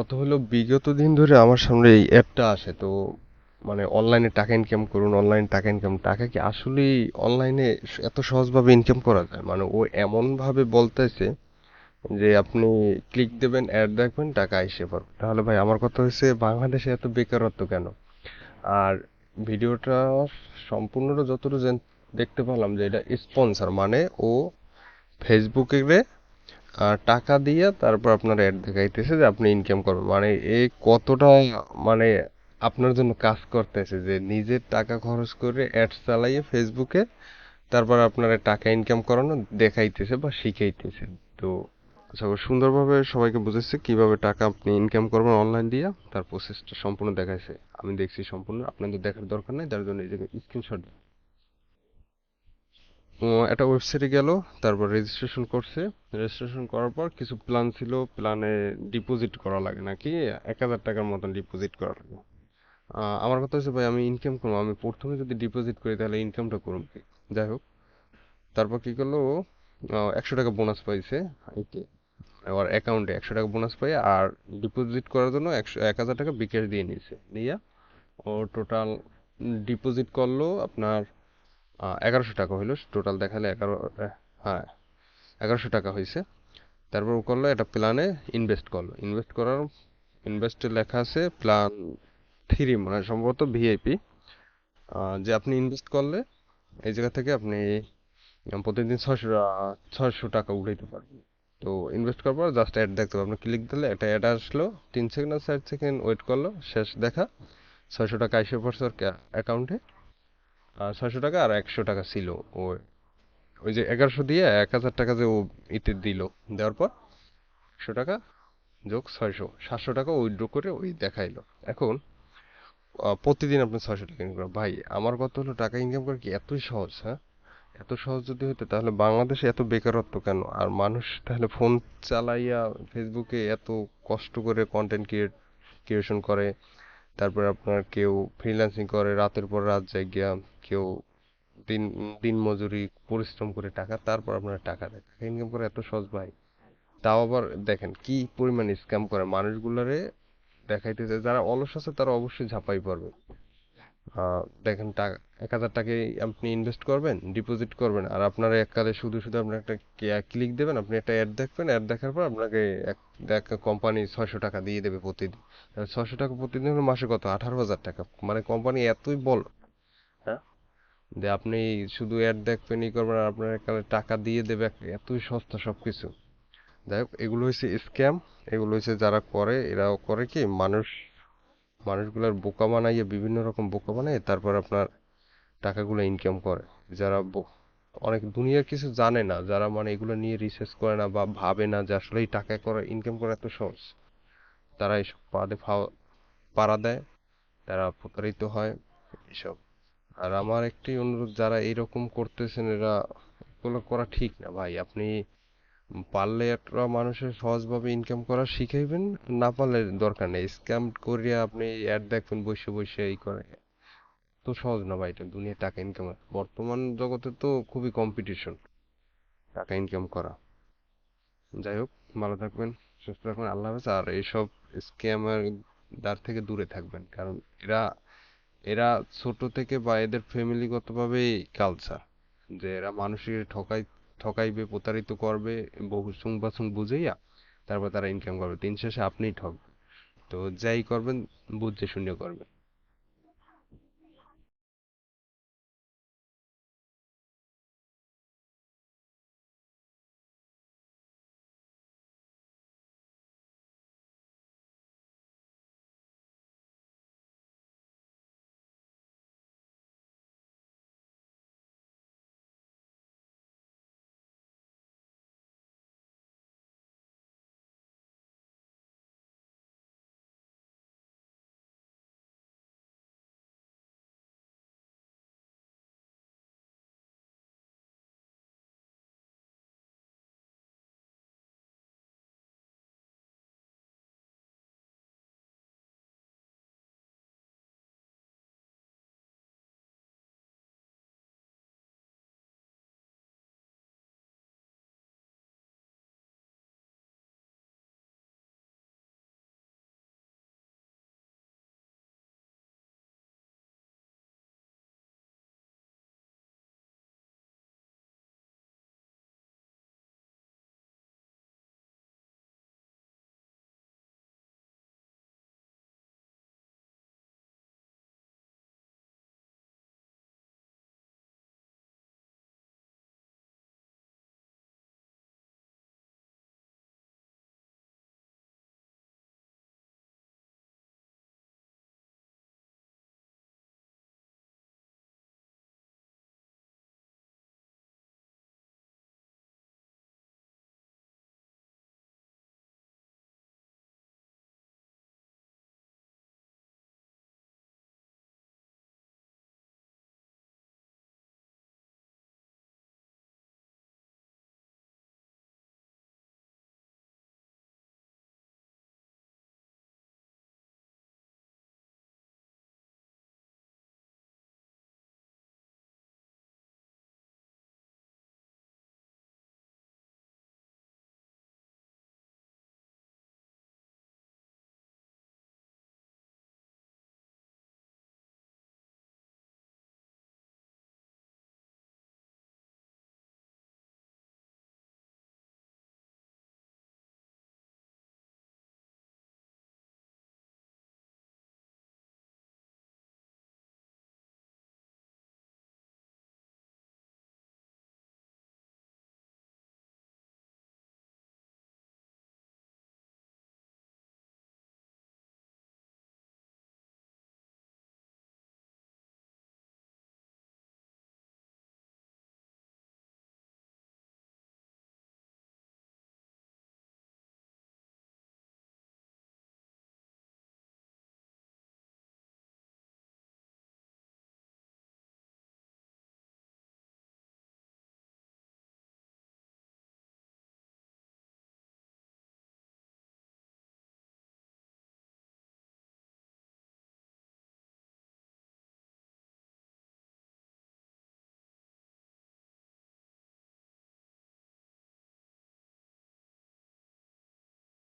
কত হলো বিগত দিন ধরে আমার সামনে এই অ্যাপটা আসে, তো মানে অনলাইনে টাকা ইনকাম করুন অনলাইনে টাকা ইনকাম টাকা কি আসলেই অনলাইনে এত সহজভাবে ইনকাম করা যায়? মানে ও এমন ভাবে বলতেছে যে আপনি ক্লিক দেবেন অ্যাড দেখবেন, টাকা এসে পড়বে। তাহলে ভাই আমার কথা হচ্ছে বাংলাদেশে এত বেকারত্ব কেন? আর ভিডিওটা সম্পূর্ণটা যতটুকু দেখতে পেলাম যে এটা স্পন্সর মানে ও ফেসবুকে টাকা দিয়ে তারপর আপনার অ্যাড দেখাইতেছে যে আপনি ইনকাম করবেন। মানে এই কতটা মানে আপনার জন্য কাজ করতেছে যে নিজের টাকা খরচ করে অ্যাড চালাইয়ে ফেসবুকে তারপর আপনার টাকা ইনকাম করানো দেখাইতেছে বা শিখাইতেছে। তো সব সুন্দরভাবে সবাইকে বুঝেছে কীভাবে টাকা আপনি ইনকাম করবেন অনলাইন দিয়ে। তার প্রসেসটা সম্পূর্ণ দেখাইছে। আমি দেখছি সম্পূর্ণ। আপনাদের দেখার দরকার নাই তার জন্য এই জায়গায় স্ক্রিনশট একটা ওয়েবসাইটে গেল, তারপর রেজিস্ট্রেশন করছে। রেজিস্ট্রেশন করার পর কিছু প্ল্যান ছিল প্ল্যানে ডিপোজিট করা লাগে নাকি? এক হাজার টাকার মতন ডিপোজিট করা লাগে। আমার কথা হচ্ছে ভাই, আমি ইনকাম করব। আমি প্রথমে যদি ডিপোজিট করি, তাহলে ইনকামটা করুন। কি যাই হোক। তারপর কী করল? একশো টাকা বোনাস পাইছে। ওর অ্যাকাউন্টে একশো টাকা বোনাস পাই আর ডিপোজিট করার জন্য একশো, এক হাজার টাকা বিকাশ দিয়ে নিয়েছে নিয়ে ও টোটাল ডিপোজিট করল আপনার এগারোশো টাকা হইল। টোটাল দেখালে এগারো হ্যাঁ এগারোশো টাকা হয়েছে তারপর ও করল একটা প্ল্যানে ইনভেস্ট করল। ইনভেস্ট করার ইনভেস্টে লেখা আছে প্ল্যান থ্রি মানে সম্ভবত ভিআইপি যে আপনি ইনভেস্ট করলে এই জায়গা থেকে আপনি প্রতিদিন ছয়শো ছয়শো টাকা উঠাইতে পারবেন। তো ইনভেস্ট করার পর জাস্ট অ্যাড দেখতে পাবেন ক্লিক দিলে একটা অ্যাড আসলো। তিন সেকেন্ড আর চার সেকেন্ড ওয়েট করল। শেষ দেখা। ছয়শো টাকা এসে পড়ছে ওর অ্যাকাউন্টে ছয়শো টাকা আর একশো টাকা ছিল ও। ওই যে এগারোশো দিয়ে এক হাজার টাকা যে ও ইতে দিল, দেওয়ার পর একশো টাকা যোগ ছয়শো, সাতশো টাকা উইথড্র করে ওই দেখাইলো। এখন প্রতিদিন আপনি ছয়শো টাকা ইনকাম ভাই, আমার কথা হলো টাকা ইনকাম করা কি এতই সহজ হ্যাঁ? এত সহজ যদি হতো তাহলে বাংলাদেশে এত বেকারত্ব কেন? আর মানুষ তাহলে ফোন চালাইয়া ফেসবুকে এত কষ্ট করে কন্টেন্ট ক্রিয়েট ক্রিয়েশন করে তারপর আপনার কেউ ফ্রিল্যান্সিং করে, রাতের পর রাত জায়গা কেউ দিন দিন মজুরি, পরিশ্রম করে টাকা, তারপর আপনার টাকা দেয় টাকা ইনকাম করে এত সহজ ভাই। তাও আবার দেখেন কি পরিমাণ স্ক্যাম করে মানুষগুলারে দেখাইতেছে, যারা অলস আছে তারা অবশ্যই ঝাঁপাই পড়বে। দেখেন টাকা, এক হাজার টাকায় আপনি ইনভেস্ট করবেন ডিপোজিট করবেন, আর আপনার এককালে শুধু শুধু আপনার একটা ক্লিক দেবেন, আপনি একটা অ্যাড দেখবেন অ্যাড দেখার পর আপনাকে এক কোম্পানি ছয়শো টাকা দিয়ে দেবে প্রতিদিন। ছয়শো টাকা প্রতিদিন হলো মাসে কত? আঠারো হাজার টাকা। মানে কোম্পানি এতই বল হ্যাঁ? যে আপনি শুধু অ্যাড দেখবেন ই করবেন, আর আপনার একালে টাকা দিয়ে দেবে, এতই সস্তা সব কিছু যাই হোক, এগুলো হচ্ছে স্ক্যাম এগুলো হচ্ছে যারা করে, এরাও করে কি? মানুষ মানুষগুলার বোকা বানাইয়ে বিভিন্ন রকম বোকা বানায় তারপর আপনার টাকাগুলো ইনকাম করে। যারা অনেক দুনিয়ার কিছু জানে না, যারা মানে এগুলো নিয়ে রিসার্চ করে না বা ভাবে না যে আসলে এই টাকা করা ইনকাম করা এত সহজ। তারা এইসব পাদে পাড়া দেয়, তারা প্রতারিত হয় এসব। আর আমার একটি অনুরোধ, যারা এইরকম করতেছেন, এরা এগুলো করা ঠিক না ভাই। আপনি পারলে একটা মানুষের সহজভাবে ইনকাম করা শিখাইবেন, না পারলে দরকার নেই। স্ক্যাম করিয়া আপনি অ্যাড দেখবেন বসে বসে এই করে। তো সহজ না ভাই, এটা দুনিয়ায় টাকা ইনকাম বর্তমান জগতে তো খুবই কম্পিটিশন টাকা ইনকাম করা। যাই হোক, ভালো থাকবেন, সুস্থ থাকবেন, আল্লাহ হাফেজ। আর এইসব স্ক্যামের দ্বার থেকে দূরে থাকবেন, কারণ এরা এরা ছোট থেকে বা এদের ফ্যামিলিগতভাবেই কালচার যে এরা মানুষের ঠকাই ঠকাইবে, প্রতারিত করবে, বহু সুং বাসুং বুঝাইয়া তারপর তারা ইনকাম করবে। দিন শেষে আপনিই ঠকবেন। তো যাই করবেন, বুঝে শুনে করবেন।